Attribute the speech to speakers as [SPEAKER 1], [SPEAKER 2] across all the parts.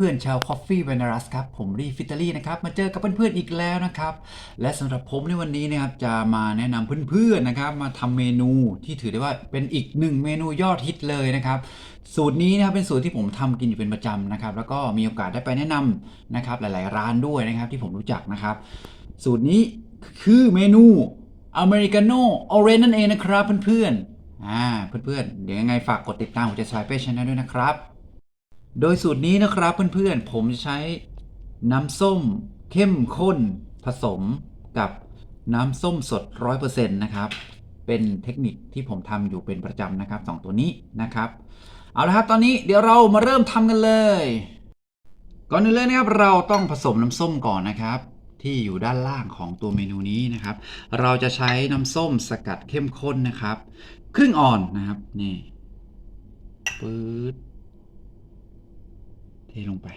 [SPEAKER 1] เพื่อนๆชาว Coffee v a n e r u s ครับ ผมรีฟิตเตอรี่นะครับ มาเจอกับเพื่อนๆอีกแล้วนะครับ และสำหรับผมในวันนี้นะครับ จะมาแนะนำเพื่อนๆนะครับ มาทำเมนูที่ถือได้ว่าเป็นอีกหนึ่งเมนูยอดฮิตเลยนะครับ สูตรนี้นะครับเป็นสูตรที่ผมทำกินอยู่เป็นประจำนะครับ แล้วก็มีโอกาสได้ไปแนะนำนะครับ หลายๆ ร้านด้วยนะครับ ที่ผมรู้จักนะครับ สูตรนี้คือเมนูอเมริกาโน่ออเรนนั่นเองนะครับเพื่อนๆอ่าเพื่อนๆเดี๋ยวยังไงฝากกดติดตามหัวใจสไลเปอร์ชแนลด้วยนะครับ โดยสูตรนี้นะครับเพื่อนๆ ผมจะใช้น้ำส้มเข้มข้นผสมกับน้ำส้มสด 100%นะครับ เป็นเทคนิคที่ผมทำอยู่เป็นประจำนะครับสองตัวนี้นะครับ เอาละครับตอนนี้เดี๋ยวเรามาเริ่มทำกันเลย ก่อนอื่นเลยนะครับเราต้องผสมน้ำส้มก่อนนะครับ ที่อยู่ด้านล่างของตัวเมนูนี้นะครับ เราจะใช้น้ำส้มสกัดเข้มข้นนะครับ ครึ่งอ่อนนะครับนี่ปื๊ด เทลงไป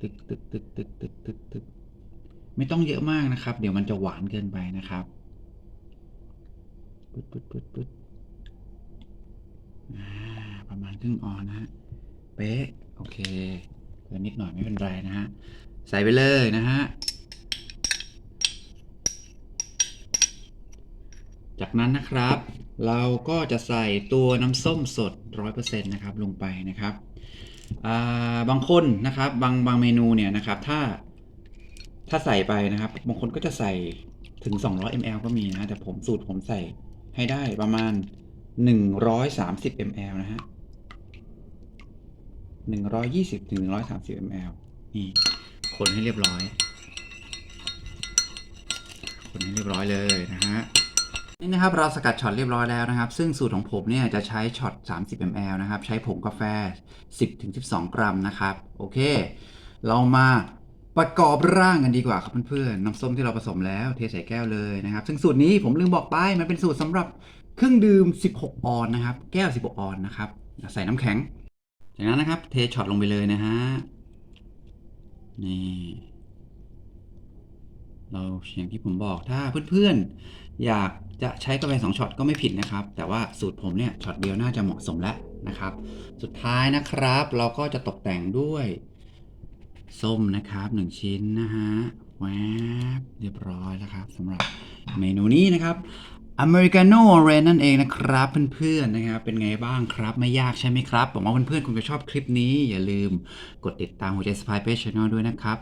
[SPEAKER 1] ตึกตึกตึกตึกตึกตึกตึกไม่ต้องเยอะมากนะครับ เดี๋ยวมันจะหวานเกินไปนะครับปึ๊ดปึ๊ดปึ๊ดปึ๊ดประมาณครึ่งออนนะฮะ เป๊ะ โอเคเกินนิดหน่อยไม่เป็นไรนะฮะ ใส่ไปเลยนะฮะ จากนั้นนะครับ เราก็จะใส่ตัวน้ำส้มสด 100%นะครับลงไปนะครับาบางคนนะครับบางบางเมนูเนี่ยนะครับถ้าถ้าใส่ไปนะครับ บางคนก็จะใส่ถึง 200 ml ก็มีนะแต่ผมสูตรผมใส่ให้ได้ประมาณ 130 ml นะฮะ120ถึง130 ml นี่คนให้เรียบร้อย คนให้เรียบร้อยเลยนะฮะ นี่นะครับเราสกัดช็อตเรียบร้อยแล้วนะครับ ซึ่งสูตรของผมเนี่ยจะใช้ช็อต 30 ml นะครับ ใช้ผงกาแฟ 10-12 กรัมนะครับ โอเค เรามาประกอบร่างกันดีกว่าครับเพื่อนๆน้ำส้มที่เราผสมแล้วเทใส่แก้วเลยนะครับ ซึ่งสูตรนี้ผมลืมบอกไปมันเป็นสูตรสำหรับเครื่องดื่ม 16 ออนนะครับ แก้ว 16 ออนนะครับ ใส่น้ำแข็ง จากนั้นนะครับ เทช็อตลงไปเลยนะฮะนี่ เราอย่างที่ผมบอกถ้าเพื่อนๆ อยากจะใช้กาแฟสองช็อตก็ไม่ผิดนะครับ แต่ว่าสูตรผมเนี่ยช็อตเดียวน่าจะเหมาะสมแล้วนะครับ สุดท้ายนะครับเราก็จะตกแต่งด้วยส้มนะครับหนึ่งชิ้นนะฮะแวบเรียบร้อยแล้วครับสำหรับเมนูนี้นะครับอเมริกาโน่เรนนั่นเองนะครับเพื่อนๆนะครับเป็นไงบ้างครับไม่ยากใช่ไหมครับผมว่าเพื่อนๆคงจะชอบคลิปนี้อย่าลืมกดติดตามหัวใจสปายเพจช n แนลด้วยนะครับ